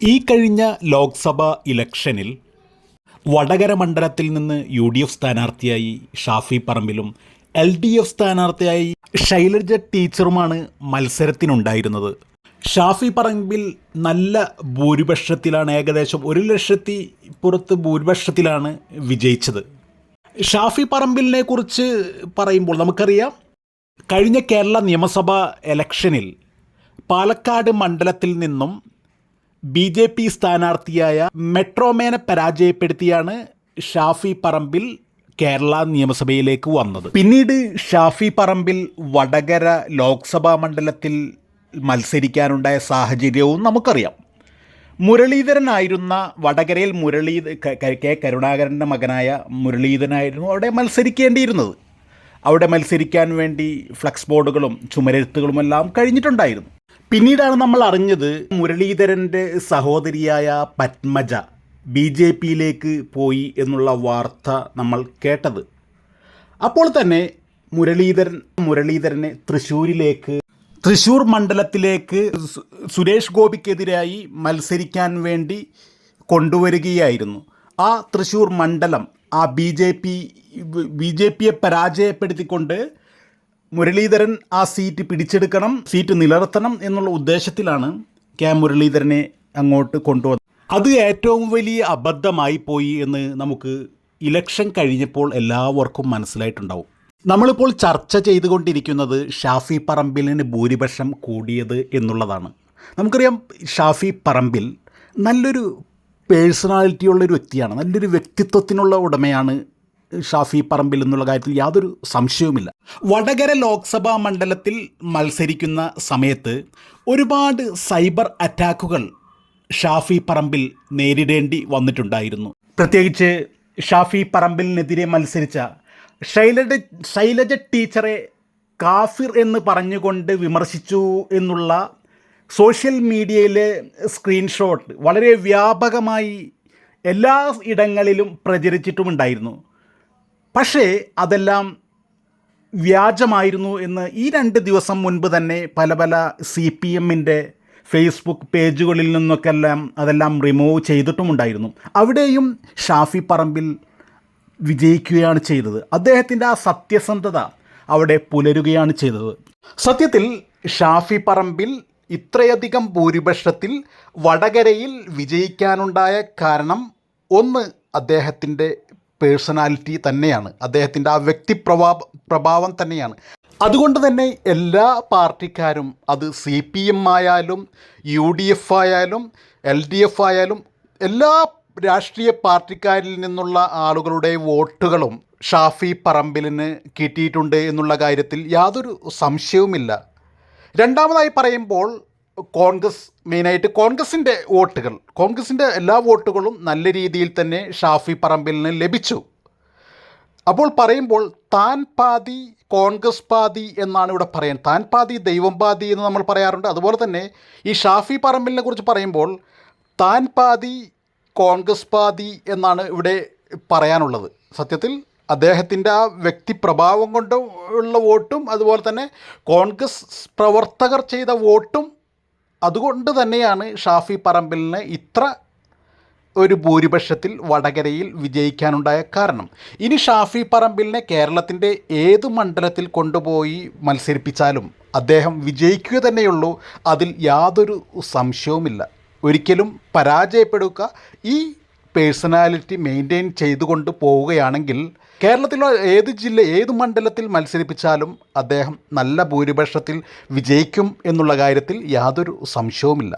ഈ കഴിഞ്ഞ ലോക്സഭാ ഇലക്ഷനിൽ വടകര മണ്ഡലത്തിൽ നിന്ന് യു ഡി എഫ് സ്ഥാനാർത്ഥിയായി ഷാഫി പറമ്പിലും എൽ ഡി എഫ് സ്ഥാനാർത്ഥിയായി ശൈലജ ടീച്ചറുമാണ് മത്സരത്തിനുണ്ടായിരുന്നത്. ഷാഫി പറമ്പിൽ നല്ല ഭൂരിപക്ഷത്തിലാണ് ഏകദേശം ഒരു ലക്ഷത്തി പുറത്ത് ഭൂരിപക്ഷത്തിലാണ് വിജയിച്ചത്. ഷാഫി പറമ്പിലിനെ കുറിച്ച് പറയുമ്പോൾ നമുക്കറിയാം കഴിഞ്ഞ കേരള നിയമസഭാ ഇലക്ഷനിൽ പാലക്കാട് മണ്ഡലത്തിൽ നിന്നും ബി ജെ പി സ്ഥാനാർത്ഥിയായ മെട്രോമേനെ പരാജയപ്പെടുത്തിയാണ് ഷാഫി പറമ്പിൽ കേരള നിയമസഭയിലേക്ക് വന്നത്. പിന്നീട് ഷാഫി പറമ്പിൽ വടകര ലോക്സഭാ മണ്ഡലത്തിൽ മത്സരിക്കാനുണ്ടായ സാഹചര്യവും നമുക്കറിയാം. മുരളീധരനായിരുന്ന വടകരയിൽ മുരളീ ക- കരുണാകരന്റെ മകനായ മുരളീധരനായിരുന്നു അവിടെ മത്സരിക്കേണ്ടിയിരുന്നത്. അവിടെ മത്സരിക്കാൻ വേണ്ടി ഫ്ലക്സ് ബോർഡുകളും ചുമരെഴുത്തുകളുമെല്ലാം കഴിഞ്ഞിട്ടുണ്ടായിരുന്നു. പിന്നീടാണ് നമ്മൾ അറിഞ്ഞത് മുരളീധരന്റെ സഹോദരിയായ പത്മജ ബി ജെ പിയിലേക്ക് പോയി എന്നുള്ള വാർത്ത നമ്മൾ കേട്ടത്. അപ്പോൾ തന്നെ മുരളീധരൻ മുരളീധരനെ തൃശ്ശൂരിലേക്ക് തൃശ്ശൂർ മണ്ഡലത്തിലേക്ക് സുരേഷ് ഗോപിക്കെതിരായി മത്സരിക്കാൻ വേണ്ടി കൊണ്ടുവരികയായിരുന്നു. ആ തൃശ്ശൂർ മണ്ഡലം ആ B J P B J പിയെ പരാജയപ്പെടുത്തിക്കൊണ്ട് മുരളീധരൻ ആ സീറ്റ് പിടിച്ചെടുക്കണം സീറ്റ് നിലനിർത്തണം എന്നുള്ള ഉദ്ദേശത്തിലാണ് കെ മുരളീധരനെ അങ്ങോട്ട് കൊണ്ടുവന്നത്. അത് ഏറ്റവും വലിയ അബദ്ധമായി പോയി എന്ന് നമുക്ക് ഇലക്ഷൻ കഴിഞ്ഞപ്പോൾ എല്ലാവർക്കും മനസ്സിലായിട്ടുണ്ടാവും. നമ്മളിപ്പോൾ ചർച്ച ചെയ്തുകൊണ്ടിരിക്കുന്നത് ഷാഫി പറമ്പിലിന് ഭൂരിപക്ഷം കൂടിയത് എന്നുള്ളതാണ്. നമുക്കറിയാം ഷാഫി പറമ്പിൽ നല്ലൊരു പേഴ്സണാലിറ്റിയുള്ള ഒരു വ്യക്തിയാണ് നല്ലൊരു വ്യക്തിത്വത്തിനുള്ള ഉടമയാണ് ഷാഫി പറമ്പിൽ എന്നുള്ള കാര്യത്തിൽ യാതൊരു സംശയവുമില്ല. വടകര ലോക്സഭാ മണ്ഡലത്തിൽ മത്സരിക്കുന്ന സമയത്ത് ഒരുപാട് സൈബർ അറ്റാക്കുകൾ ഷാഫി പറമ്പിൽ നേരിടേണ്ടി വന്നിട്ടുണ്ടായിരുന്നു. പ്രത്യേകിച്ച് ഷാഫി പറമ്പിലിനെതിരെ മത്സരിച്ച ശൈലജ ശൈലജ ടീച്ചറെ കാഫിർ എന്ന് പറഞ്ഞുകൊണ്ട് വിമർശിച്ചു എന്നുള്ള സോഷ്യൽ മീഡിയയിലെ സ്ക്രീൻഷോട്ട് വളരെ വ്യാപകമായി എല്ലാ ഇടങ്ങളിലും പ്രചരിച്ചിട്ടുമുണ്ടായിരുന്നു. പക്ഷേ അതെല്ലാം വ്യാജമായിരുന്നു എന്ന് ഈ രണ്ട് ദിവസം മുൻപ് തന്നെ പല പല സി പി എമ്മിന്റെ ഫേസ്ബുക്ക് പേജുകളിൽ നിന്നൊക്കെ എല്ലാം അതെല്ലാം റിമൂവ് ചെയ്തിട്ടുമുണ്ടായിരുന്നു. അവിടെയും ഷാഫി പറമ്പിൽ വിജയിക്കുകയാണ് ചെയ്തത്. അദ്ദേഹത്തിന്റെ ആ സത്യസന്ധത അവിടെ പുലരുകയാണ് ചെയ്തത്. സത്യത്തിൽ ഷാഫി പറമ്പിൽ ഇത്രയധികം ഭൂരിപക്ഷത്തിൽ വടകരയിൽ വിജയിക്കാനുണ്ടായ കാരണം ഒന്ന് അദ്ദേഹത്തിന്റെ പേഴ്സണാലിറ്റി തന്നെയാണ്. അദ്ദേഹത്തിന്റെ ആ വ്യക്തി പ്രഭാ പ്രഭാവം തന്നെയാണ്. അതുകൊണ്ട് തന്നെ എല്ലാ പാർട്ടിക്കാരും അത് സി പി എം ആയാലും യു ഡി എഫ് ആയാലും എൽ ഡി എഫ് ആയാലും എല്ലാ രാഷ്ട്രീയ പാർട്ടിക്കാരിൽ നിന്നുള്ള ആളുകളുടെ വോട്ടുകളും ഷാഫി പറമ്പിലിന് കിട്ടിയിട്ടുണ്ട് എന്നുള്ള കാര്യത്തിൽ യാതൊരു സംശയവുമില്ല. രണ്ടാമതായി പറയുമ്പോൾ കോൺഗ്രസ് മെയിനായിട്ട് കോൺഗ്രസിന്റെ വോട്ടുകൾ. കോൺഗ്രസിന്റെ എല്ലാ വോട്ടുകളും നല്ല രീതിയിൽ തന്നെ ഷാഫി പറമ്പിലിന് ലഭിച്ചു. അപ്പോൾ പറയുമ്പോൾ താൻ പാതി കോൺഗ്രസ് പാതി എന്നാണ് ഇവിടെ പറയാൻ. താൻ പാതി ദൈവം പാതി എന്ന് നമ്മൾ പറയാറുണ്ട്. അതുപോലെ തന്നെ ഈ ഷാഫി പറമ്പിലിനെ കുറിച്ച് പറയുമ്പോൾ താൻ പാതി കോൺഗ്രസ് പാതി എന്നാണ് ഇവിടെ പറയാനുള്ളത്. സത്യത്തിൽ അദ്ദേഹത്തിന്റെ ആ വ്യക്തി പ്രഭാവം കൊണ്ട് ഉള്ള വോട്ടും അതുപോലെ തന്നെ കോൺഗ്രസ് പ്രവർത്തകർ ചെയ്ത വോട്ടും അതുകൊണ്ട് തന്നെയാണ് ഷാഫി പറമ്പിലിന് ഇത്ര ഒരു ഭൂരിപക്ഷത്തിൽ വടകരയിൽ വിജയിക്കാനുണ്ടായ കാരണം. ഇനി ഷാഫി പറമ്പിലിനെ കേരളത്തിന്റെ ഏത് മണ്ഡലത്തിൽ കൊണ്ടുപോയി മത്സരിപ്പിച്ചാലും അദ്ദേഹം വിജയിക്കുക തന്നെയുള്ളൂ. അതിൽ യാതൊരു സംശയവുമില്ല. ഒരിക്കലും പരാജയപ്പെടുക ഈ പേഴ്സണാലിറ്റി മെയിന്റെയിൻ ചെയ്തുകൊണ്ട് പോവുകയാണെങ്കിൽ കേരളത്തിലുള്ള ഏത് ജില്ല ഏത് മണ്ഡലത്തിൽ മത്സരിപ്പിച്ചാലും അദ്ദേഹം നല്ല ഭൂരിപക്ഷത്തിൽ വിജയിക്കും എന്നുള്ള കാര്യത്തിൽ യാതൊരു സംശയവുമില്ല.